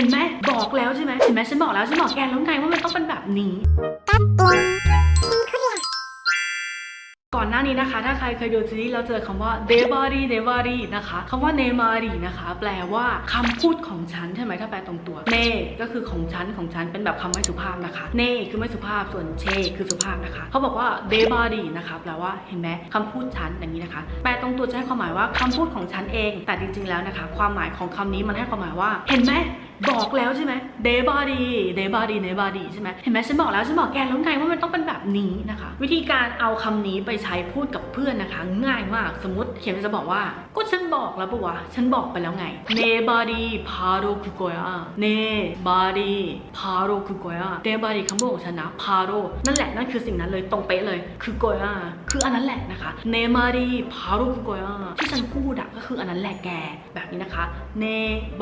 ห็นไหมบอกแล้วใช่ไหมเห็นไหมฉันบอกแล้วฉันบอกแกแล้วไงว่ามันต้องเป็นแบบนี้ก่อนหน้านี้นะคะ ถ้าใครเคยดูซีรีส์เราเจอคำว่า d e b a r i d e b a r i นะคะคำว่า n e m a r i นะคะ แปลว่าคำพูดของฉันใช่ไหมถ้าแปลตรงตัวเนก็คือของฉันของฉันเป็นแบบคำไม่สุภาพนะคะเนคือไม่สุภาพส่วนเชคือสุภาพนะคะ เขาบอกว่า d e b a r i นะคะแปลว่าเห็นไหมคำพูดฉันอย่างนี้นะคะ แปลตรงตัวจะให้ความหมายว่าคำพูดของฉันเอง แต่จริงๆแล้วนะคะ ความหมายของคำนี้มันให้ความหมายว่า เห็นไหม บอกแล้วใช่ไหมเดบาดีเดบาดีเดบาดีใช่ไหมเห็นไหมฉันบอกแล้วฉันบอกแกแล้วไงว่ามันต้องเป็นแบบนี้นะคะ วิธีการเอาคำนี้ไปใช้พูดกับเพื่อนนะคะ ง่ายมากสมมติเขียนจะบอกว่าก็ฉันบอกแล้วปะวะฉันบอกไปแล้วไงเนบาดีพาโรคุโกยะเนบาดีพาโรคุโกยะเดบาดีคำพูดของฉันนะพาโรนั่นแหละนั่นคือสิ่งนั้นเลยตรงเป๊ะเลยคือโกยะคืออันนั้นแหละนะคะเนมาดีพาโรคุโกยะที่ฉันพูดอะ ก็คืออันนั้นแหละแก แบบนี้นะคะเน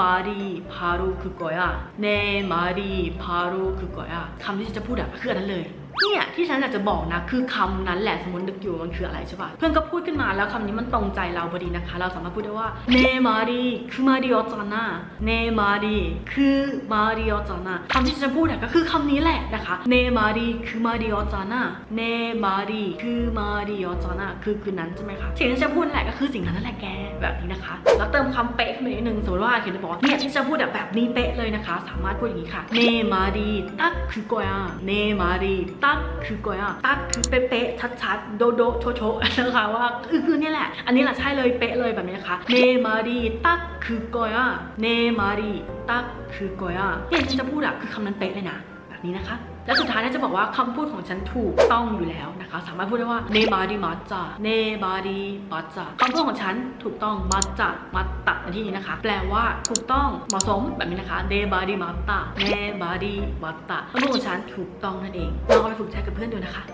บารีพารูคือกอยะเนมารีพารูคือกอยะคำที่จะพูดอะคืออันนั้นเลยเนี่ย ที่ฉันอยากจะบอกนะ คือคำนั้นแหละสมมตินึกอยู่มันคืออะไรใช่ป่ะเพื่อนก็พูดขึ้นมาแล้วคำนี้มันตรงใจเราพอดีนะคะ เราสามารถพูดได้ว่าเนมารีคือมาริโอจานะเนมารีคือมาริโอจานะคำที่ฉันจะพูดก็คือคำนี้แหละนะคะเนมารีคือมาริโอจานะเนมารีคือมาริโอจานะคือคือนั้นใช่ไหมคะสิ่งที่ฉันพูดแหละก็คือสิ่งนั้นนั่นแหละแกแบบนี้นะคะ แล้วเติมคำเป๊ะขึ้นมานิดนึงสมมติว่าเขียนจะบอกว่าเนี่ยที่ฉันพูดแบบนี้เป๊ะเลยนะคะ สามารถพูดอย่างนี้ค่ะเนมารีตักคือโกยาเนมารีตักคือก๋วยาตักคือเป๊ะๆชัดๆ โดโดโชโชนะคะว่าคือคือเนี่ยแหละ อันนี้แหละใช่เลยเป๊ะเลยแบบนี้นะคะเนมารีตักคือโกยาเนมารีตักคือก๋วยาเนี่ยที่ฉันจะพูดอะคือคำนั้นเป๊ะเลยนะ แบบนี้นะคะ และสุดท้ายน่าจะบอกว่าคำพูดของฉันถูกต้องอยู่แล้วนะคะ สามารถพูดได้ว่าเนบาดิมาจาเนบาดิมาจาคำพูดของฉันถูกต้องมาจามาตะในที่นี้นะคะ แปลว่าถูกต้องเหมาะสมแบบนี้นะคะเนบาดิมาตาเนบาดิมาตาคำพูดของฉันถูกต้องนั่นเองลองไปฝึกใช้กับเพื่อนดูนะคะ